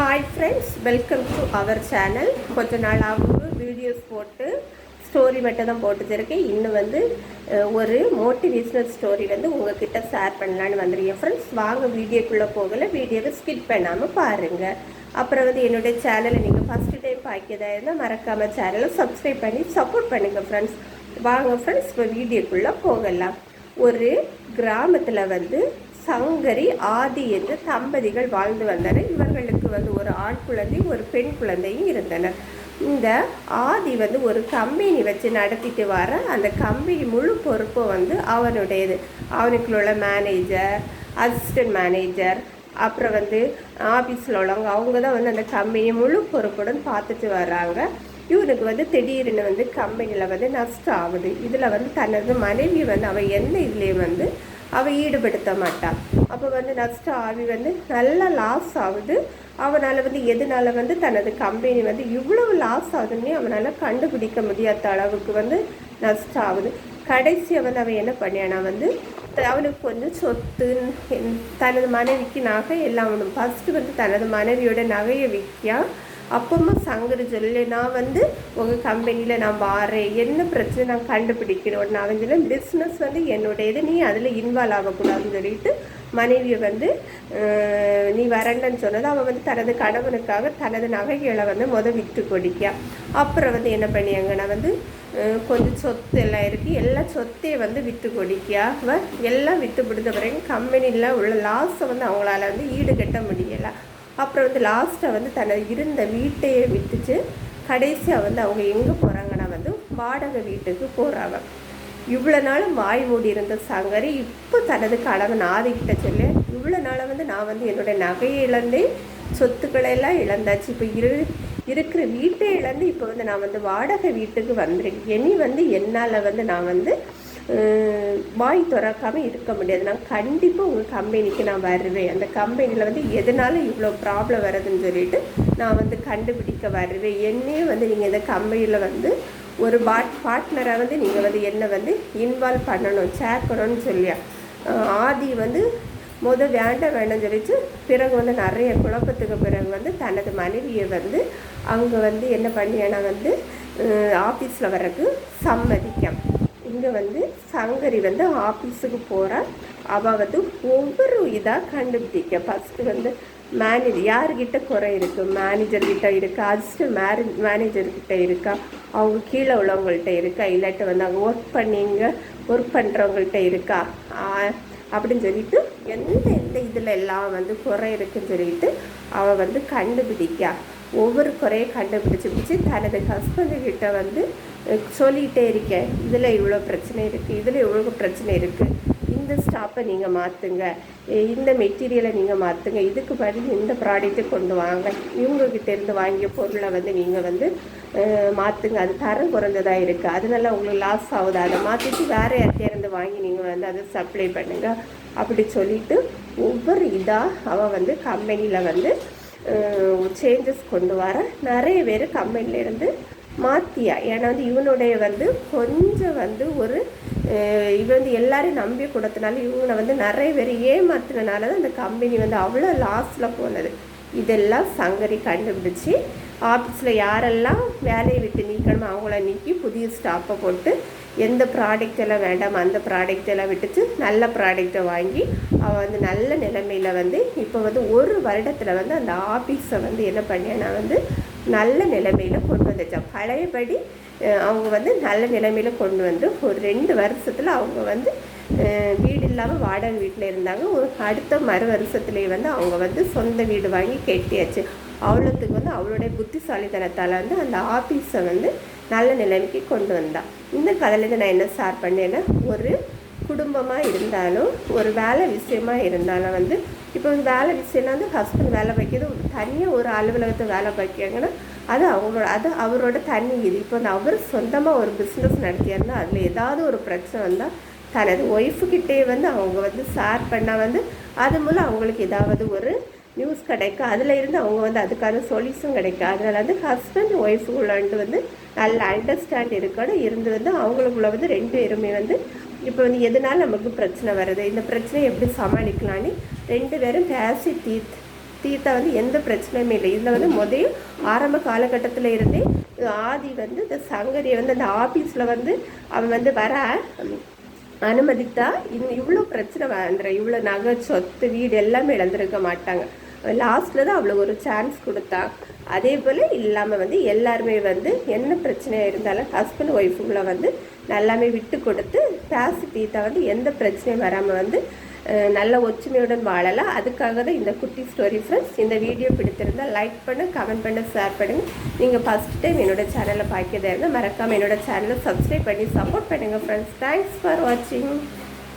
Hi friends welcome to our channel கொஞ்ச நாள் ஆகும் வீடியோஸ் போட்டு ஸ்டோரி மட்டும் தான் போட்டுருக்கேன் இன்னும் வந்து ஒரு மோட்டிவேஷ்னல் ஸ்டோரி வந்து உங்ககிட்ட ஷேர் பண்ணலான்னு வந்துருக்கேன் ஃப்ரெண்ட்ஸ் வாங்க வீடியோக்குள்ளே போகலை வீடியோவை ஸ்கிப் பண்ணாமல் பாருங்கள் அப்புறம் வந்து என்னுடைய சேனலை நீங்கள் ஃபஸ்ட்டு டைம் பார்க்கிறதா இருந்தால் மறக்காமல் சேனலை சப்ஸ்கிரைப் பண்ணி சப்போர்ட் பண்ணுங்கள் ஃப்ரெண்ட்ஸ் வாங்க ஃப்ரெண்ட்ஸ் இப்போ வீடியோக்குள்ளே போகலாம். ஒரு கிராமத்தில் வந்து சங்கரி ஆதி என்று தம்பதிகள் வாழ்ந்து வந்தனர். இவர்களுக்கு வந்து ஒரு ஆண் குழந்தையும் ஒரு பெண் குழந்தையும் இருந்தனர். இந்த ஆதி வந்து ஒரு கம்பெனி வச்சு நடத்திட்டு வர அந்த கம்பெனி முழு பொறுப்பும் வந்து அவனுடையது. அவனுக்குள்ள மேனேஜர் அசிஸ்டன்ட் மேனேஜர் அப்புறம் வந்து ஆஃபீஸில் உள்ளவங்க அவங்க தான் வந்து அந்த கம்பெனியை முழு பொறுப்புடன் பார்த்துட்டு வர்றாங்க. இவனுக்கு வந்து திடீர்னு வந்து கம்பெனியில் வந்து நஷ்டம் ஆகுது. இதில் வந்து தனது மனைவி வந்து அவன் எந்த இதுலேயும் வந்து அவள் ஈடுபடுத்த மாட்டாள் அப்போ வந்து நஷ்டம் ஆவி வந்து நல்லா லாஸ் ஆகுது. அவனால் வந்து எதனால் வந்து தனது கம்பெனி வந்து இவ்வளவு லாஸ் ஆகுதுன்னே அவனால் கண்டுபிடிக்க முடியாத அளவுக்கு வந்து நஷ்டம் ஆகுது. கடைசியாக வந்து அவன் என்ன பண்ணியானா வந்து அவனுக்கு கொஞ்சம் சொத்து தனது மனைவிக்கு நகை எல்லாம் அவனும் ஃபஸ்ட்டு வந்து தனது மனைவியோட நகையை விற்கான் அப்பமா சங்கர் சொல்லு நான் வந்து உங்கள் கம்பெனியில் நான் வாரேன். என்ன பிரச்சனை? நான் கண்டுபிடிக்கணும். நான் வந்து பிஸ்னஸ் வந்து என்னுடையது. நீ அதில் இன்வால்வ் ஆகக்கூடாதுன்னு சொல்லிட்டு மனைவியை வந்து நீ வரண்டன்னு சொன்னது. அவள் வந்து தனது கணவனுக்காக தனது நகைகளை வந்து முத விற்று கொடிக்கா அப்புறம் வந்து என்ன பண்ணியாங்கன்னா வந்து கொஞ்சம் சொத்து எல்லாம் இருக்குது எல்லா சொத்தையும் வந்து விற்று கொடுக்கா எல்லாம் விற்று கொடுத்த பிறகு கம்பெனியில் உள்ள லாஸை வந்து அவங்களால வந்து ஈடுகட்ட முடியலை. அப்புறம் வந்து லாஸ்ட்டாக வந்து தனது இருந்த வீட்டையே விட்டுச்சு கடைசியாக வந்து அவங்க எங்கே போகிறாங்கன்னா வந்து வாடகை வீட்டுக்கு போகிறாங்க இவ்வளோ நாள் வாய் மூடி இருந்த சங்கரி இப்போ தனது கணவன் ஆதிக்கிட்ட சொல்லி இவ்வளோ நாளாக வந்து நான் வந்து என்னுடைய நகையை இழந்தேன் சொத்துக்களை எல்லாம் இழந்தாச்சு. இப்போ இரு இருக்கிற வீட்டை இழந்து இப்போ வந்து நான் வந்து வாடகை வீட்டுக்கு வந்துருக்கேன். இனி வந்து என்னால் வந்து நான் வந்து வாய் திறக்காமல் இருக்க முடியாது. நான் கண்டிப்பாக உங்கள் கம்பெனிக்கு நான் வருவேன். அந்த கம்பெனியில் வந்து எதனால இவ்வளோ ப்ராப்ளம் வருதுன்னு சொல்லிட்டு நான் வந்து கண்டுபிடிக்க வருவேன். என்னையே வந்து நீங்கள் இந்த கம்பெனியில் வந்து ஒரு பாட் பார்ட்னராக வந்து நீங்கள் வந்து என்னை வந்து இன்வால்வ் பண்ணணும் சேர்க்கணும்னு சொல்லியா. ஆதி வந்து முத வேண்டாம் வேண்டாம்னு சொல்லிச்சு. பிறகு வந்து நிறைய குழப்பத்துக்கு பிறகு வந்து தனது மனைவியை வந்து அங்கே வந்து என்ன பண்ணியானா வந்து ஆஃபீஸில் வர்றதுக்கு சம்மதிக்கேன் இங்கே வந்து சங்கரி வந்து ஆஃபீஸுக்கு போகிறா அவள் வந்து ஒவ்வொரு இதாக கண்டுபிடிக்க. ஃபஸ்ட்டு வந்து மேனேஜர் யார்கிட்ட குறை இருக்குது மேனேஜர்கிட்ட இருக்கா? அசிஸ்டன்ட் மேரே மேனேஜர்கிட்ட இருக்கா? அவங்க கீழே உள்ளவங்கள்ட்ட இருக்கா? இல்லாட்டி வந்து அவங்க ஒர்க் பண்ணிங்க ஒர்க் பண்ணுறவங்கள்ட்ட இருக்கா? அப்படின்னு சொல்லிட்டு எந்த எந்த இதில் எல்லாம் வந்து குறை இருக்குன்னு சொல்லிட்டு அவள் வந்து கண்டுபிடிக்கா. ஒவ்வொரு குறையை கண்டுபிடிச்சி பிடிச்சி தனது ஹஸ்பண்டுக்கிட்ட வந்து சொல்லிகிட்டே இருக்கேன். இதில் இவ்வளோ பிரச்சனை இருக்குது இதில் இவ்வளோ பிரச்சனை இருக்குது இந்த ஸ்டாப்பை நீங்கள் மாற்றுங்க இந்த மெட்டீரியலை நீங்கள் மாற்றுங்க இதுக்கு பதில் இந்த ப்ராடக்ட்டை கொண்டு வாங்க. இவங்கக்கிட்டேருந்து வாங்கிய பொருளை வந்து நீங்கள் வந்து மாற்றுங்க அது தரம் குறைஞ்சதாக இருக்குது அதனால உங்களுக்கு லாஸ் ஆகுது? அதை மாற்றிட்டு வேறு யார்கிட்டேருந்து வாங்கி நீங்கள் வந்து அதை சப்ளை பண்ணுங்கள் அப்படி சொல்லிவிட்டு ஒவ்வொரு இதாக அவள் வந்து கம்பெனியில் வந்து சேஞ்சஸ் கொண்டு வர. நிறைய பேர் கம்பெனிலேருந்து மாற்றியா ஏன்னா வந்து இவனுடைய வந்து கொஞ்சம் வந்து ஒரு இவன் வந்து எல்லாரையும் நம்பி கொடுத்தனால இவனை வந்து நிறைய பேர் ஏமாத்தினால தான் அந்த கம்பெனி வந்து அவ்வளோ லாஸில் போனது. இதெல்லாம் சங்கரி கண்டுபிடிச்சி ஆஃபீஸில் யாரெல்லாம் வேலையை விட்டு நீக்கணுமோ அவங்கள நீக்கி புதிய ஸ்டாப்பை போட்டு எந்த ப்ராடக்ட் எல்லாம் அந்த ப்ராடக்ட் எல்லாம் விட்டுச்சு நல்ல ப்ராடக்டை வாங்கி அவள் வந்து நல்ல நிலைமையில் வந்து இப்போ வந்து ஒரு வருடத்தில் வந்து அந்த ஆஃபீஸை வந்து என்ன பண்ணியானா வந்து நல்ல நிலைமையில் கொண்டு வந்துச்சான் பழையபடி அவங்க வந்து நல்ல நிலைமையில் கொண்டு வந்து ஒரு ரெண்டு வருஷத்தில் அவங்க வந்து வீடு இல்லாமல் வாடகை வீட்டில் இருந்தாங்க. ஒரு அடுத்த மறு வருஷத்துலேயே வந்து அவங்க வந்து சொந்த வீடு வாங்கி கட்டியாச்சு. அவ்வளோத்துக்கு வந்து அவளுடைய புத்திசாலித்தனத்தால் வந்து அந்த ஆஃபீஸை வந்து நல்ல நிலைமைக்கு கொண்டு வந்தாள் இந்த கதையிலேருந்து நான் என்ன ஷேர் பண்ணேன்னா ஒரு குடும்பமாக இருந்தாலும் ஒரு வேலை விஷயமா இருந்தாலும் வந்து இப்போ வேலை விஷயம்னா வந்து ஹஸ்பண்ட் வேலை வைக்கிறது தனியாக ஒரு அலுவலகத்தை வேலை வைக்கிறாங்கன்னா அது அவங்களோட அது அவரோட தனி இது. இப்போ வந்து அவர் சொந்தமாக ஒரு பிஸ்னஸ் நடத்தியாருன்னா அதில் ஏதாவது ஒரு பிரச்சனை வந்தால் தனது ஒய்ஃபுக்கிட்டே வந்து அவங்க வந்து ஷேர் பண்ணால் வந்து அது மூலம் அவங்களுக்கு ஏதாவது ஒரு நியூஸ் கிடைக்கும் அதில் இருந்து அவங்க வந்து அதுக்கான சொல்யூஷன் கிடைக்கும் அதனால் வந்து ஹஸ்பண்ட் ஒய்ஃபுக்குள்ளான்ட்டு வந்து நல்ல அண்டர்ஸ்டாண்ட் இருக்கணும். இருந்து வந்து அவங்களுக்குள்ள வந்து ரெண்டு பேருமே வந்து இப்போ வந்து எதனால நமக்கு பிரச்சனை வருது? இந்த பிரச்சனையை எப்படி சமாளிக்கலான்னு ரெண்டு பேரும் பேசி தீர்த்து தீர்த்தா வந்து எந்த பிரச்சனையுமே இல்லை. இதில் வந்து முதல் ஆரம்ப காலகட்டத்தில் இருந்தே ஆதி வந்து இந்த சங்கரியை வந்து அந்த ஆஃபீஸில் வந்து அவன் வந்து வர அனுமதித்தா இன்னும் இவ்வளோ பிரச்சனை வந்துடும் இவ்வளோ நகை சொத்து வீடு எல்லாமே இழந்திருக்க மாட்டாங்க. லாஸ்ட்டில் தான் அவ்வளோ ஒரு சான்ஸ் கொடுத்தா. அதே போல் இல்லாமல் வந்து எல்லாருமே வந்து என்ன பிரச்சனையாக இருந்தாலும் ஹஸ்பண்ட் ஒய்ஃபுங்களை வந்து நல்லாமே விட்டு கொடுத்து பேசி தீர்த்தா வந்து எந்த பிரச்சனையும் வராமல் வந்து நல்ல ஒற்றுமையுடன் வாழலாம். அதுக்காக தான் இந்த குட்டி ஸ்டோரி ஃப்ரெண்ட்ஸ் இந்த வீடியோ பிடித்திருந்தால் லைக் பண்ண கமெண்ட் பண்ண ஷேர் பண்ணுங்கள் நீங்கள் ஃபஸ்ட் டைம் என்னோட சேனலை பார்க்கிறதா இருந்தால் மறக்காமல் என்னோட சேனலை சப்ஸ்கிரைப் பண்ணி சப்போர்ட் பண்ணுங்கள் ஃப்ரெண்ட்ஸ் தேங்க்ஸ் ஃபார் வாட்சிங்